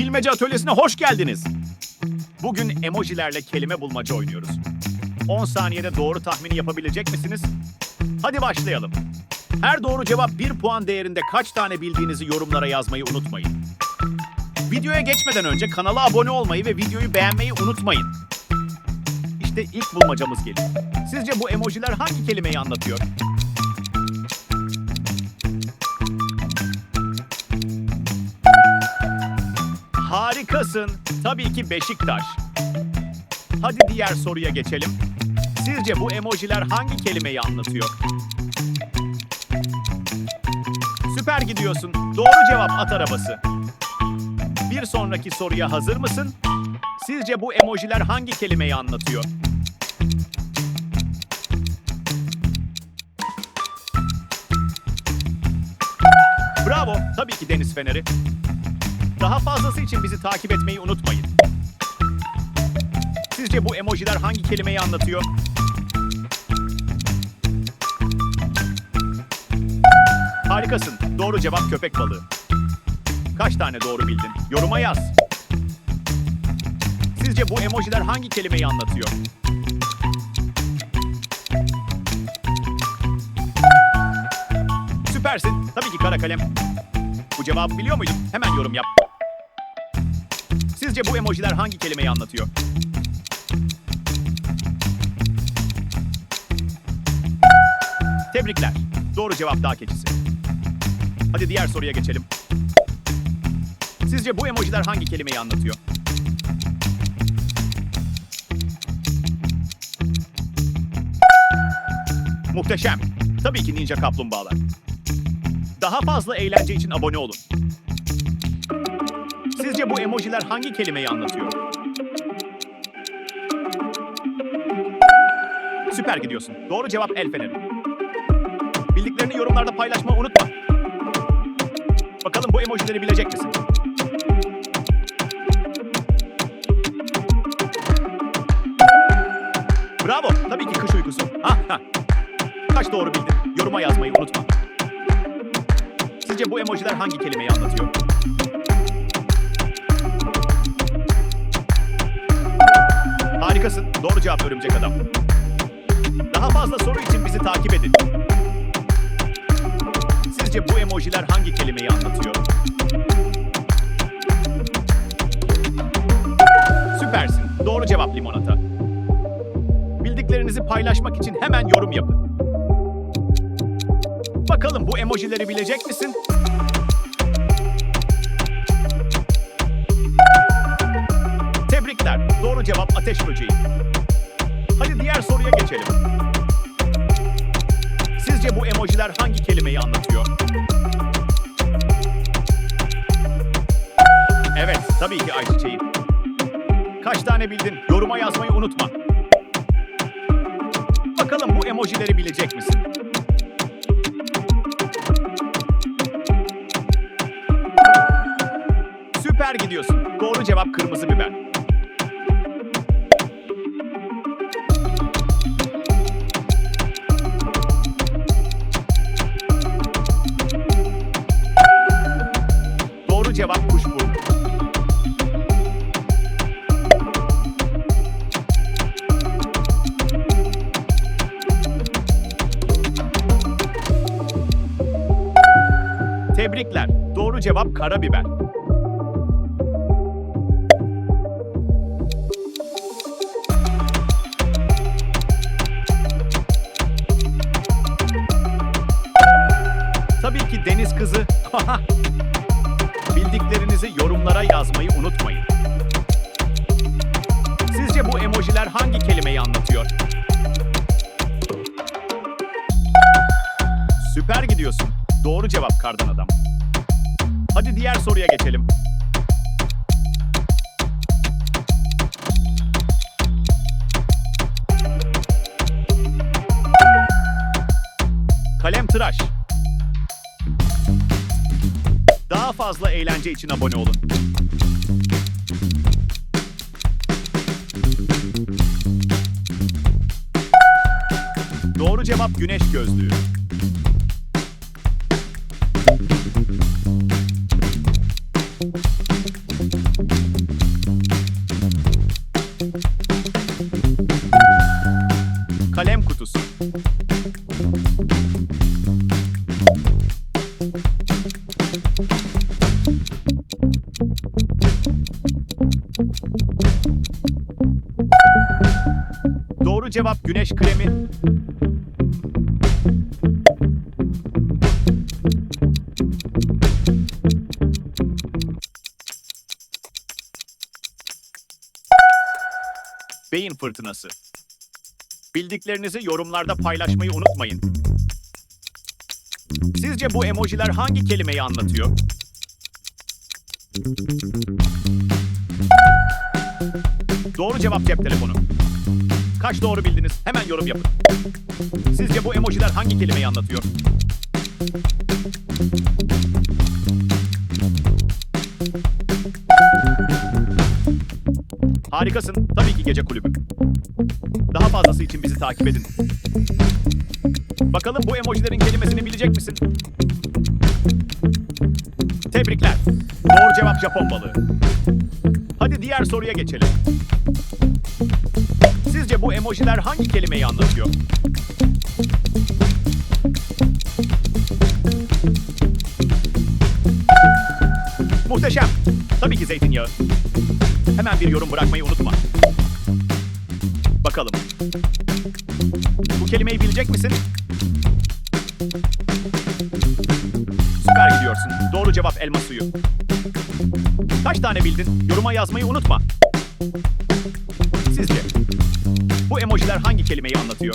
Bilmece atölyesine hoş geldiniz. Bugün emojilerle kelime bulmaca oynuyoruz. 10 saniyede doğru tahmini yapabilecek misiniz? Hadi başlayalım. Her doğru cevap 1 puan değerinde kaç tane bildiğinizi yorumlara yazmayı unutmayın. Videoya geçmeden önce kanala abone olmayı ve videoyu beğenmeyi unutmayın. İşte ilk bulmacamız geliyor. Sizce bu emojiler hangi kelimeyi anlatıyor? Harikasın. Tabii ki Beşiktaş. Hadi diğer soruya geçelim. Sizce bu emojiler hangi kelimeyi anlatıyor? Süper gidiyorsun. Doğru cevap at arabası. Bir sonraki soruya hazır mısın? Sizce bu emojiler hangi kelimeyi anlatıyor? Bravo. Tabii ki deniz feneri. Daha fazlası için bizi takip etmeyi unutmayın. Sizce bu emojiler hangi kelimeyi anlatıyor? Harikasın. Doğru cevap köpek balığı. Kaç tane doğru bildin? Yoruma yaz. Sizce bu emojiler hangi kelimeyi anlatıyor? Süpersin. Tabii ki kara kalem. Bu cevabı biliyor muydun? Hemen yorum yap. Sizce bu emojiler hangi kelimeyi anlatıyor? Tebrikler. Doğru cevap dağ keçisi. Hadi diğer soruya geçelim. Sizce bu emojiler hangi kelimeyi anlatıyor? Muhteşem. Tabii ki ninja kaplumbağalar. Daha fazla eğlence için abone olun. Sizce bu emojiler hangi kelimeyi anlatıyor? Süper gidiyorsun. Doğru cevap el feneri. Bildiklerini yorumlarda paylaşmayı unutma. Bakalım bu emojileri bilecek misin? Bravo. Tabii ki kış uykusu. Ha, ha. Kaç doğru bildin? Yoruma yazmayı unutma. Sizce bu emojiler hangi kelimeyi anlatıyor? Harikasın. Doğru cevap örümcek adam. Daha fazla soru için bizi takip edin. Sizce bu emojiler hangi kelimeyi anlatıyor? Süpersin. Doğru cevap limonata. Bildiklerinizi paylaşmak için hemen yorum yapın. Bakalım bu emojileri bilecek misin? Tebrikler. Doğru cevap ateş böceği. Hadi diğer soruya geçelim. Sizce bu emojiler hangi kelimeyi anlatıyor? Evet, tabii ki ayçiçeği. Kaç tane bildin? Yoruma yazmayı unutma. Bakalım bu emojileri bilecek misin? Süper gidiyorsun. Doğru cevap kırmızı biber. Cevap karabiber. Tabii ki deniz kızı. Bildiklerinizi yorumlara yazmayı unutmayın. Sizce bu emojiler hangi kelimeyi anlatıyor? Süper gidiyorsun. Doğru cevap kardan adam. Hadi diğer soruya geçelim. Kalem tıraş. Daha fazla eğlence için abone olun. Doğru cevap güneş gözlüğü. Doğru cevap güneş kremi. Beyin fırtınası. Bildiklerinizi yorumlarda paylaşmayı unutmayın. Sizce bu emojiler hangi kelimeyi anlatıyor? Doğru cevap cep telefonu. Kaç doğru bildiniz? Hemen yorum yapın. Sizce bu emojiler hangi kelimeyi anlatıyor? Harikasın. Tabii ki gece kulübü. Daha fazlası için bizi takip edin. Bakalım bu emojilerin kelimesini bilecek misin? Tebrikler. Doğru cevap Japon balığı. Hadi diğer soruya geçelim. Sizce bu emojiler hangi kelimeyi anlatıyor? Muhteşem. Tabii ki zeytinyağı. Hemen bir yorum bırakmayı unutma. Bakalım. Bu kelimeyi bilecek misin? Süper gidiyorsun. Doğru cevap elma suyu. Kaç tane bildin? Yoruma yazmayı unutma. Sizce bu emojiler hangi kelimeyi anlatıyor?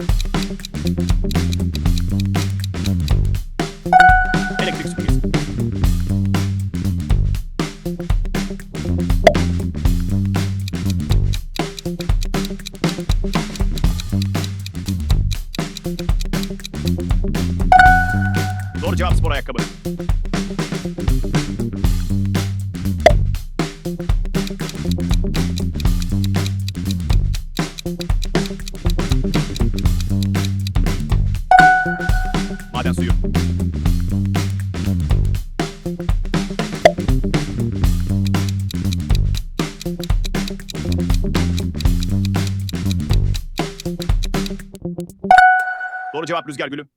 Doğru cevap rüzgar gülü.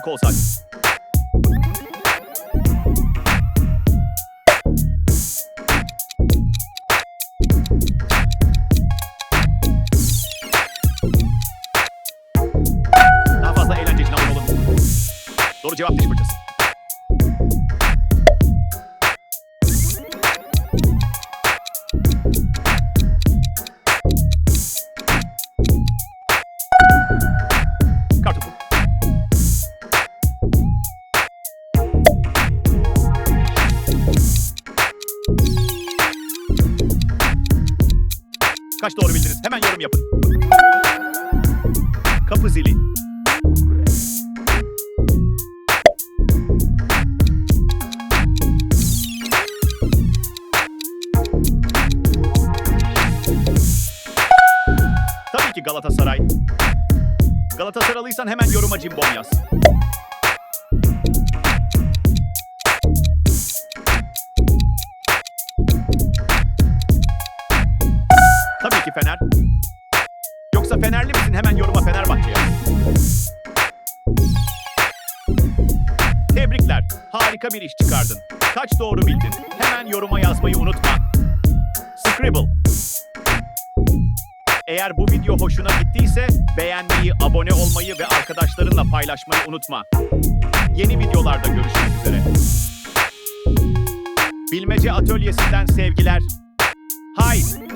Tabii ki kol saati. Daha fazla eğlence için abone olun. Doğru cevap diş Hemen yorum yapın. Kapı zili. Tabii ki Galatasaray. Galatasaraylıysan hemen yoruma cimbom yaz. Harika bir iş çıkardın. Kaç doğru bildin? Hemen yoruma yazmayı unutma. Scribble. Eğer bu video hoşuna gittiyse beğenmeyi, abone olmayı ve arkadaşlarınla paylaşmayı unutma. Yeni videolarda görüşmek üzere. Bilmece Atölyesi'nden sevgiler. Haydi.